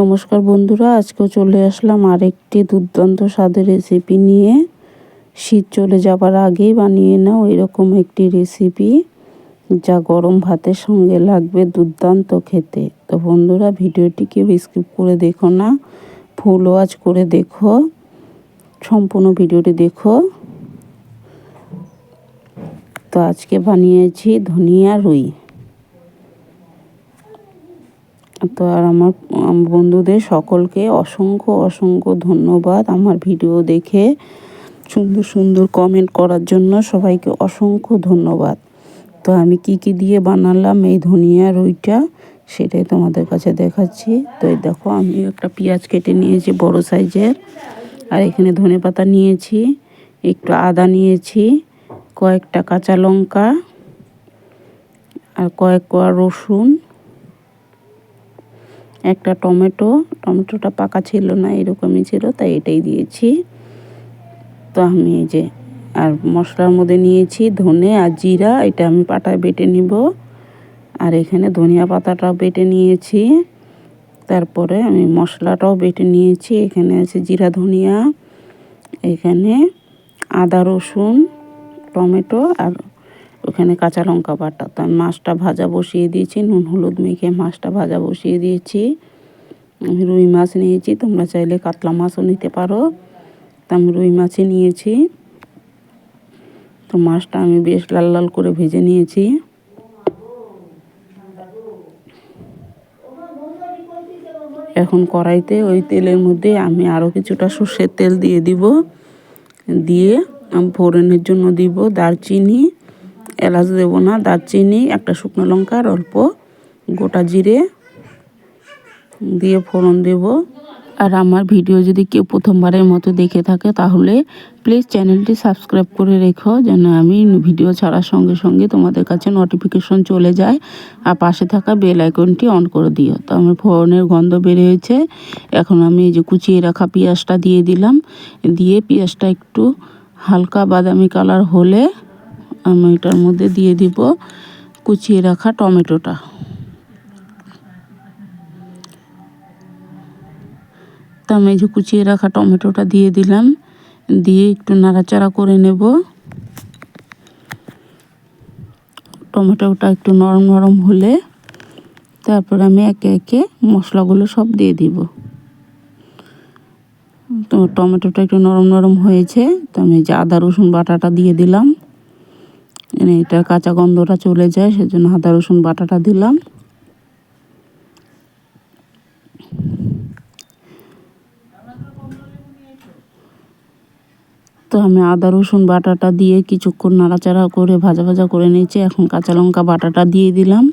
নমস্কার বন্ধুরা, আজকেও চলে আসলাম আরেকটি দুর্দান্ত স্বাদের রেসিপি নিয়ে। শীত চলে যাবার আগেই বানিয়ে নাও এরকম একটি রেসিপি যা গরম ভাতের সঙ্গে লাগবে দুর্দান্ত খেতে। তো বন্ধুরা, ভিডিওটি কেউ স্কিপ করে দেখো না ফুল ওয়াচ করে দেখো, সম্পূর্ণ ভিডিওটি দেখো। তো আজকে বানিয়েছি ধনিয়া রুই। তো আর আমার বন্ধুদের সকলকে অসংখ্য অসংখ্য ধন্যবাদ আমার ভিডিও দেখে। সুন্দর সুন্দর কমেন্ট করার জন্য সবাইকে অসংখ্য ধন্যবাদ। তো আমি কি কি দিয়ে বানালাম এই ধনিয়া রুইটা সেটাই তোমাদের কাছে দেখাচ্ছি। তো এই দেখো আমি একটা পেঁয়াজ কেটে নিয়েছি বড় সাইজের, আর এখানে ধনে পাতা নিয়েছি, একটু আদা নিয়েছি, কয়েকটা কাঁচা লঙ্কা, আর কয়েক কোয়া রসুন একটা টমেটো, টমেটোটা পাকা ছিল না, এরকমই ছিল, তাই এটাই দিয়েছি। তো আমি এই যে, আর মশলার মধ্যে নিয়েছি ধনে আর জিরা, এটা আমি পাটায় বেটে নিব। আর এখানে ধনিয়া পাতাটাও বেটে নিয়েছি। তারপরে আমি মশলাটাও বেটে নিয়েছি, এখানে আছে জিরা, ধনিয়া, এখানে আদা, রসুন, টমেটো আর ওখানে কাঁচা লঙ্কা বাটা। তো আমি মাছটা ভাজা বসিয়ে দিয়েছি, নুন, হলুদ মেখে মাছটা ভাজা বসিয়ে দিয়েছি। আমি রুই মাছ নিয়েছি, তোমরা চাইলে কাতলা মাছও নিতে পারো। তো আমি রুই মাছই নিয়েছি। তো মাছটা আমি বেশ লাল লাল করে ভেজে নিয়েছি। এখন কড়াইতে ওই তেলের মধ্যে আমি আরও কিছুটা সর্ষের তেল দিয়ে দিব। দিয়ে আমি ফোড়নের জন্য দিব দারচিনি এলাচ দেবো না, দারচিনি, একটা শুকনো লঙ্কা আর অল্প গোটা জিরে দিয়ে ফোড়ন দেব। আর আমার ভিডিও যদি কেউ প্রথমবারের মতো দেখে থাকে তাহলে প্লিজ চ্যানেলটি সাবস্ক্রাইব করে রেখো যেন আমি ভিডিও ছাড়ার সঙ্গে সঙ্গে তোমাদের কাছে নোটিফিকেশন চলে যায় আর পাশে থাকা বেল আইকনটি অন করে দিও। তো আমার ফোড়নের গন্ধ বেড়ে হয়েছে এখন আমি এই যে কুচিয়ে রাখা পেঁয়াজটা দিয়ে দিলাম। দিয়ে পেঁয়াজটা একটু হালকা বাদামি কালার হলে আমি এটার মধ্যে দিয়ে দিব, কুচিয়ে রাখা টমেটোটা। তো আমি যে কুচিয়ে রাখা টমেটোটা দিয়ে দিলাম, দিয়ে একটু নাড়াচাড়া করে নেব। টমেটোটা একটু নরম নরম হলে তারপর আমি একে একে মশলাগুলো সব দিয়ে দিব। তো টমেটোটা একটু নরম নরম হয়েছে, তো আমি যে আদা রসুন বাটাটা দিয়ে দিলাম। এটা কাঁচা গন্ধটা চলে যায়, সেজন্য আদা, রসুন বাটাটা দিলাম। তো আমি আদা, রসুন বাটাটা দিয়ে কিছুক্ষণ নাড়াচাড়া করে ভাজা ভাজা করে নিয়েছি। এখন কাঁচা লঙ্কা বাটাটা দিয়ে দিলাম।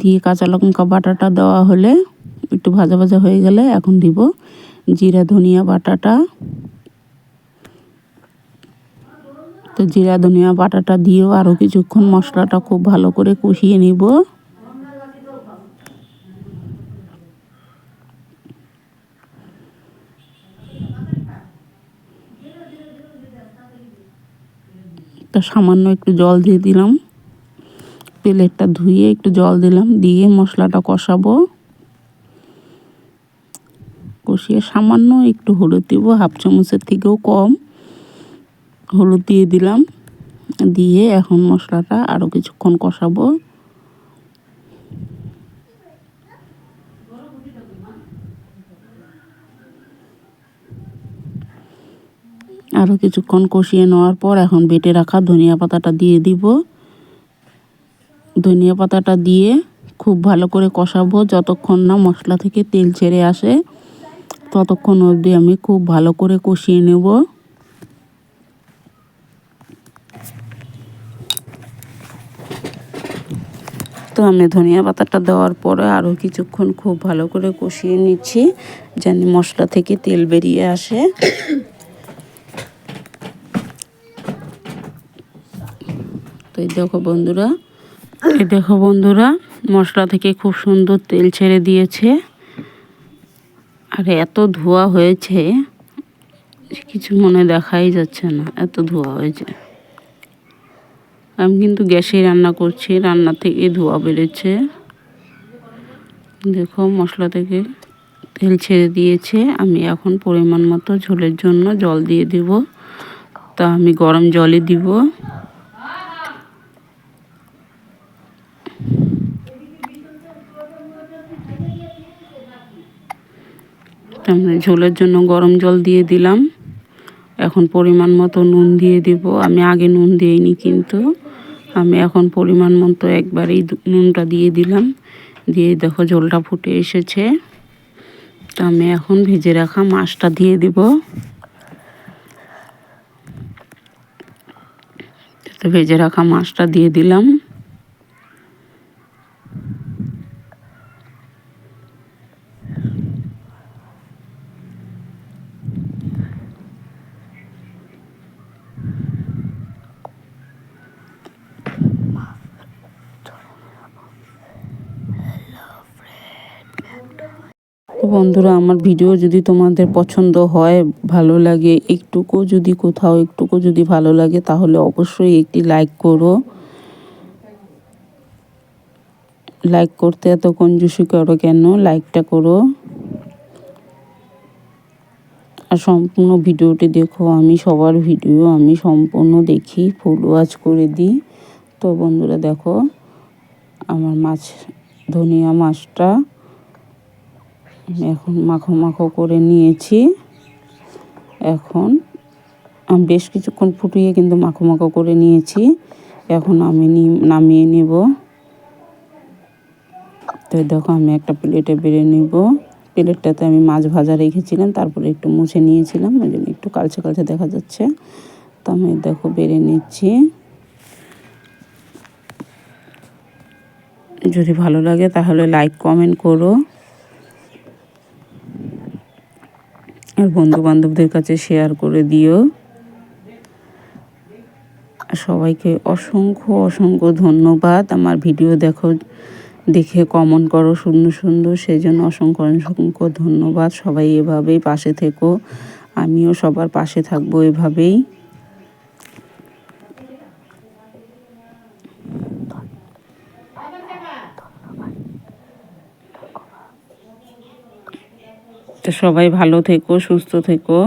দিয়ে কাঁচা লঙ্কা বাটাটা দেওয়া হলে একটু ভাজা ভাজা হয়ে গেলে এখন দিব। জিরা, ধনিয়া বাটাটা। তো জিরা, ধনিয়া বাটাটা দিয়েও আরও কিছুক্ষণ মশলাটা খুব ভালো করে কষিয়ে নিব। তো সামান্য একটু জল দিয়ে দিলাম। প্লেটটা ধুয়ে একটু জল দিলাম, দিয়ে মশলাটা কষাবো। কষিয়ে সামান্য একটু হলুদ দিব, হাফ চামচের থেকেও কম। হলুদ দিয়ে দিলাম। দিয়ে এখন মশলাটা আরও কিছুক্ষণ কষাবো। আরও কিছুক্ষণ কষিয়ে নেওয়ার পর এখন বেটে রাখা ধনিয়া পাতাটা দিয়ে দিব। ধনিয়া পাতাটা দিয়ে খুব ভালো করে কষাবো যতক্ষণ না মশলা থেকে তেল ছেড়ে আসে, ততক্ষণ অবধি আমি খুব ভালো করে কষিয়ে নেব। আমি ধনিয়া পাতাটা দেওয়ার পরে আরও কিছুক্ষণ খুব ভালো করে কষিয়ে নিচ্ছি, যেন মশলা থেকে তেল বেরিয়ে আসে। তো এই দেখো বন্ধুরা, এই দেখো বন্ধুরা, মশলা থেকে খুব সুন্দর তেল ছেড়ে দিয়েছে। আর এত ধোয়া হয়েছে, কিছু মনে দেখাই যাচ্ছে না, এত ধোয়া হয়েছে। আমি কিন্তু গ্যাসে রান্না করছি, রান্না থেকে ধোয়া বেড়েছে দেখো মশলা থেকে তেল ছেড়ে দিয়েছে, আমি এখন পরিমাণ মতো ঝোলের জন্য জল দিয়ে দেব। তা আমি গরম জলই দিব। ঝোলের জন্য গরম জল দিয়ে দিলাম। এখন পরিমাণ মতো নুন দিয়ে দিব। আমি আগে নুন দিইনি কিন্তু। আমি এখন পরিমাণ মতো একবারেই নুনটা দিয়ে দিলাম। দিয়ে দেখো জলটা ফুটে এসেছে। তো আমি এখন ভেজে রাখা মাছটা দিয়ে দিব। ভেজে রাখা মাছটা দিয়ে দিলাম। বন্ধুরা, আমার ভিডিও যদি তোমাদের পছন্দ হয়, ভালো লাগে, একটুকু যদি কোথাও একটুকু যদি ভালো লাগে, তাহলে অবশ্যই একটি লাইক করো। লাইক করতে এত কঞ্জুসি করো কেন? লাইকটা করো। আর সম্পূর্ণ ভিডিওটি দেখো, আমি সবার ভিডিও, আমি সম্পূর্ণ দেখি ফুল ওয়াচ করে দিই। তো বন্ধুরা, দেখো, আমার মাছ, ধনিয়া মাছটা এখন মাখো মাখো করে নিয়েছি। এখন আমি বেশ কিছুক্ষণ ফুটিয়ে কিন্তু মাখো মাখো করে নিয়েছি। এখন আমি নামিয়ে নেব। তো দেখো আমি একটা প্লেটে বেড়ে নেব। প্লেটটাতে আমি মাছ ভাজা রেখেছিলাম, তারপরে একটু মুছে নিয়েছিলাম, ওই জন্য একটু কালচে কালচে দেখা যাচ্ছে। তো আমি দেখো বেড়ে নিচ্ছি। যদি ভালো লাগে তাহলে লাইক কমেন্ট করো। আর বন্ধু বান্ধবদের কাছে শেয়ার করে দিও। সবাইকে অসংখ্য অসংখ্য ধন্যবাদ। আমার ভিডিও দেখো, দেখে কমন করো সুন্দর সুন্দর সেই জন্য অসংখ্য অসংখ্য ধন্যবাদ। সবাই এভাবেই পাশে থেকো। আমিও সবার পাশে থাকব এভাবেই। তো সবাই ভালো থেকো, সুস্থ থেকো।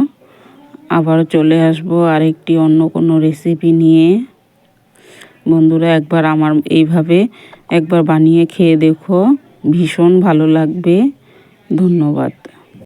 আবার চলে আসব আরেকটি অন্য কোনো রেসিপি নিয়ে। বন্ধুরা, একবার আমার এইভাবে একবার বানিয়ে খেয়ে দেখো। ভীষণ ভালো লাগবে। ধন্যবাদ।